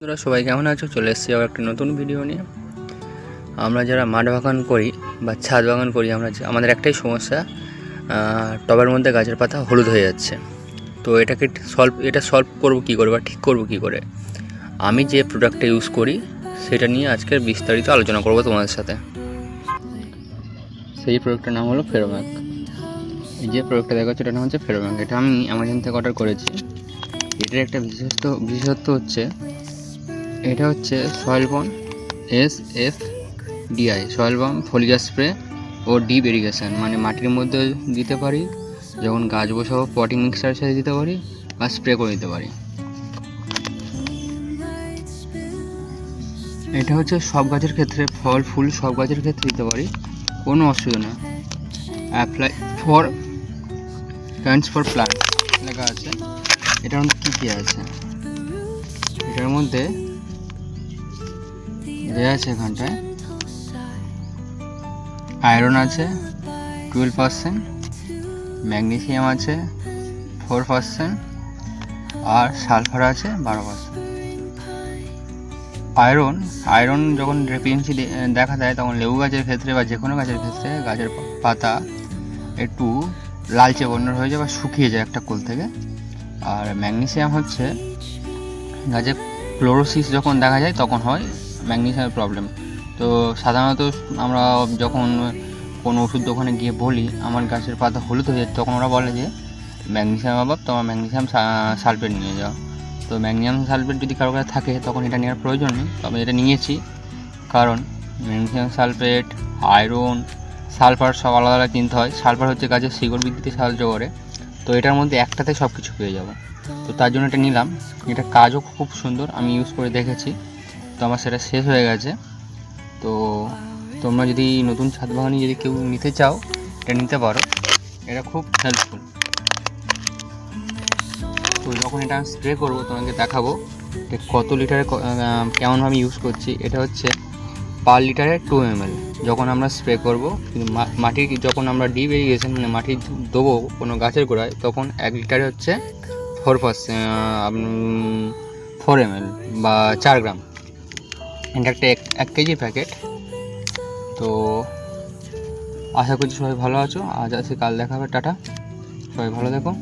বন্ধুরা, সবাই কেমন আছো? চলে এসেছি আবার একটা নতুন ভিডিও নিয়ে। আমরা যারা মাঠ বাগান করি বা ছাদ বাগান করি, আমরা আমাদের একটাই সমস্যা টবের মধ্যে গাছের পাতা হলুদ হয়ে যাচ্ছে। তো এটাকে সলভ এটা সলভ করব কী করে বা ঠিক করব কী করে? আমি যে প্রোডাক্টটা ইউজ করি, সেটা নিয়ে আজকের বিস্তারিত আলোচনা করব তোমাদের সাথে। সেই প্রোডাক্টের নাম হলো ফেরোম্যাক এই যে প্রোডাক্টটা দেখাচ্ছে, এটার নাম হচ্ছে ফেরোম্যাক এটা আমি অ্যামাজন থেকে অর্ডার করেছি। এটার একটা বিশেষত্ব বিশেষত্ব হচ্ছে এটা হচ্ছে soil সয়েলবন S F D I soil সয়েলবম foliar spray ও ডিপ ইরিগেশন মানে মাটির মধ্যে দিতে পারি, যখন গাছ বসাবো পটিং মিক্সচারের সাথে দিতে পারি বা স্প্রে করে দিতে পারি। এটা হচ্ছে সব গাছের ক্ষেত্রে, ফল, ফুল সব গাছের ক্ষেত্রে দিতে পারি, কোনো অসুবিধা নেই apply for plants for plant লেখা আছে। এটার মধ্যে কী কী আছে? এটার মধ্যে দেওয়া আছে এখানটায়। আয়রন আছে টুয়েলভ পার্সেন্ট ম্যাগনেসিয়াম আছে ফোর পার্সেন্ট আর সালফার আছে, বারো পার্সেন্ট আয়রন আয়রন যখন ডেফিসিয়েন্সি দেখা দেয়, তখন লেবু গাছের ক্ষেত্রে বা যে কোনো গাছের ক্ষেত্রে গাছের পাতা একটু লালচে বর্ণের হয়ে যায় বা শুকিয়ে যায় একটা কোল থেকে। আর ম্যাগনেসিয়াম হচ্ছে গাছের ক্লোরোসিস যখন দেখা যায়, তখন হয় ম্যাগনেসিয়ামের প্রবলেম তো সাধারণত আমরা যখন কোনো ওষুধ দোকানে গিয়ে বলি, আমার গাছের পাতা হলুদ হয়ে যায়, তখন ওরা বলে যে ম্যাগনেসিয়াম অভাব তোমার ম্যাগনেসিয়াম সালফেট নিয়ে যাও। তো ম্যাগনেসিয়াম সালফেট যদি কারও কাছে থাকে, তখন এটা নেওয়ার প্রয়োজন নেই। তবে এটা নিয়েছি, কারণ ম্যাগনেসিয়াম সালফেট, আয়রন, সালফার সব আলাদা আলাদা কিনতে হয়। সালফার হচ্ছে গাছের শিকড় বৃদ্ধিতে সাহায্য করে। তো এটার মধ্যে একটাতে সব কিছু পেয়ে যাব। তো তার জন্য এটা নিলাম। এটা কাজও খুব সুন্দর, আমি ইউজ করে দেখেছি। তো আমার সেটা শেষ হয়ে গেছে। তো তোমরা যদি নতুন ছাদ বাগানি যদি কেউ নিতে চাও, এটা নিতে পারো। এটা খুব হেল্পফুল তো যখন এটা আমি স্প্রে করব তোমাকে দেখাবো যে কত লিটারে কেমনভাবে ইউজ করছি। এটা হচ্ছে পার লিটারে টু এম যখন আমরা স্প্রে করব মাটির যখন আমরা ডিপ ইরিগেশন মানে মাটি দেবো কোনো গাছের গোড়ায়, তখন এক লিটারে হচ্ছে ফোর পার্সেন্ট ফোর এম বা চার গ্রাম। এটা একটা এক এক কেজি প্যাকেট তো আশা করছি সবাই ভালো আছো। আজ আছে কাল দেখা হবে টাটা। সবাই ভালো দেখো